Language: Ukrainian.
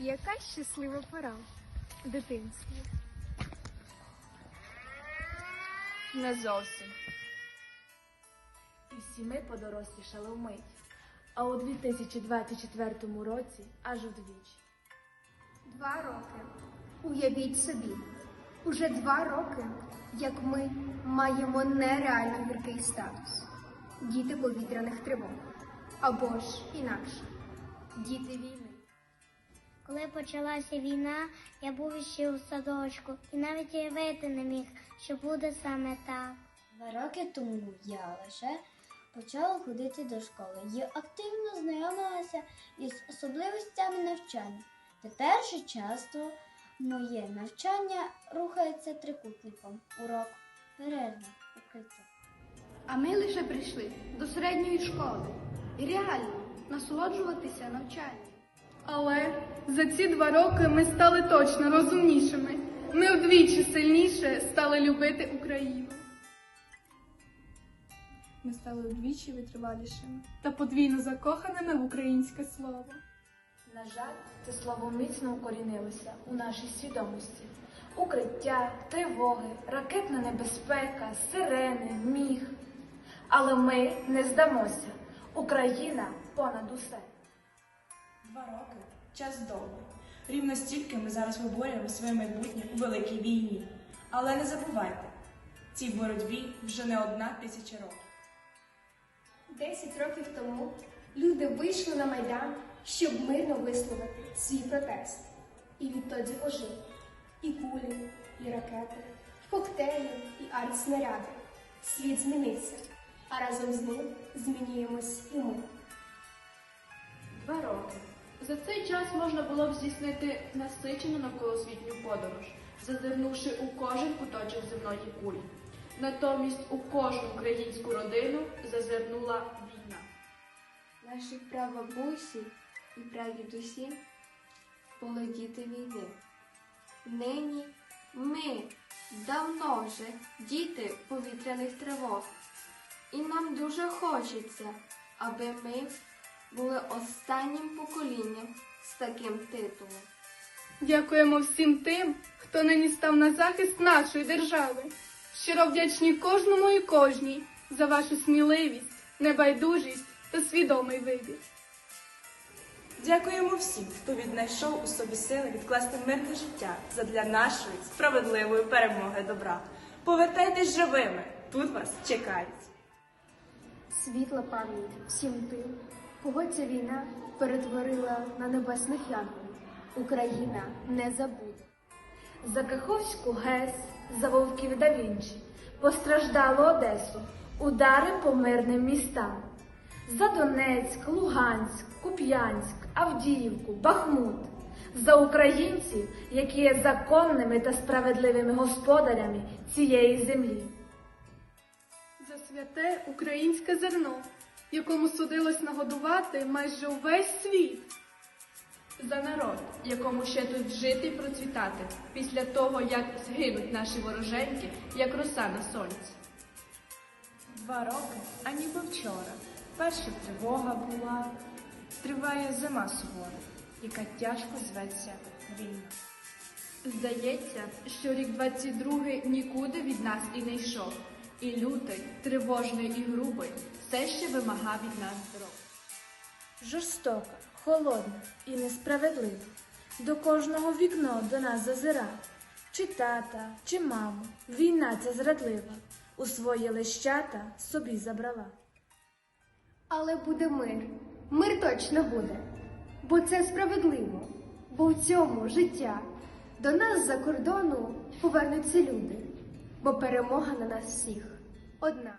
Яка щаслива пора дитинство. Не зовсім. І всі ми подорослішали вмить. А у 2024 році аж вдвічі. Два роки. Уявіть собі, уже два роки, як ми маємо нереально гіркий статус. Діти повітряних тривог. Або ж інакше. Діти війни. Коли почалася війна, я був ще у садочку і навіть уявити не міг, що буде саме так. Два роки тому я лише почала ходити до школи і активно знайомилася із особливостями навчання. Тепер же часто моє навчання рухається трикутником. Урок, перерва, укриття. А ми лише прийшли до середньої школи і реально насолоджуватися навчанням. Але за ці два роки ми стали точно розумнішими. Ми вдвічі сильніше стали любити Україну. Ми стали вдвічі витривалішими та подвійно закоханими в українське слово. На жаль, це слово міцно укорінилося у нашій свідомості. Укриття, тривоги, ракетна небезпека, сирени, міг. Але ми не здамося. Україна понад усе. Два роки час довгий. Рівно стільки ми зараз виборюємо своє майбутнє у великій війні. Але не забувайте, цій боротьбі вже не одна тисяча років. Десять років тому люди вийшли на Майдан, щоб мирно висловити свій протест. І відтоді ожив і кулі, і ракети, і коктейлі, і артснаряди. Світ змінився, а разом з ним змінюємось і ми. Два роки. За цей час можна було б здійснити насичену навколосвітню подорож, зазирнувши у кожен куточок земної кулі. Натомість у кожну українську родину зазирнула війна. Наші прабабусі і прадідусі були діти війни. Нині ми давно вже діти повітряних тривог. І нам дуже хочеться, аби ми були останнім поколінням з таким титулом. Дякуємо всім тим, хто нині став на захист нашої держави. Щиро вдячні кожному і кожній за вашу сміливість, небайдужість та свідомий вибір. Дякуємо всім, хто віднайшов у собі сили відкласти мирне життя задля нашої справедливої перемоги добра. Повертайтесь живими, тут вас чекають. Світла пам'ять всім тим, кого ця війна перетворила на небесних янголів. Україна не забуде. За Каховську ГЕС, за Вовків да Вінчі, постраждало Одесу, удари по мирним містам. За Донецьк, Луганськ, Куп'янськ, Авдіївку, Бахмут, за українців, які є законними та справедливими господарями цієї землі. За святе українське зерно, якому судилось нагодувати майже увесь світ. За народ, якому ще тут жити і процвітати, після того, як згинуть наші вороженьки, як роса на сонці. Два роки, а ніби вчора. Перша тривога була. Триває зима сувора, яка тяжко зветься війна. Здається, що рік 22 нікуди від нас і не йшов, і лютий, тривожний і грубий все ще вимагав від нас дров. Жорстока, холодна і несправедлива. До кожного вікно до нас зазира. Чи тата, чи маму, війна ця зрадлива, у свої лищата собі забрала. Але буде мир. Мир точно буде. Бо це справедливо. Бо у цьому життя до нас з-за кордону повернуться люди. Бо перемога на нас всіх одна.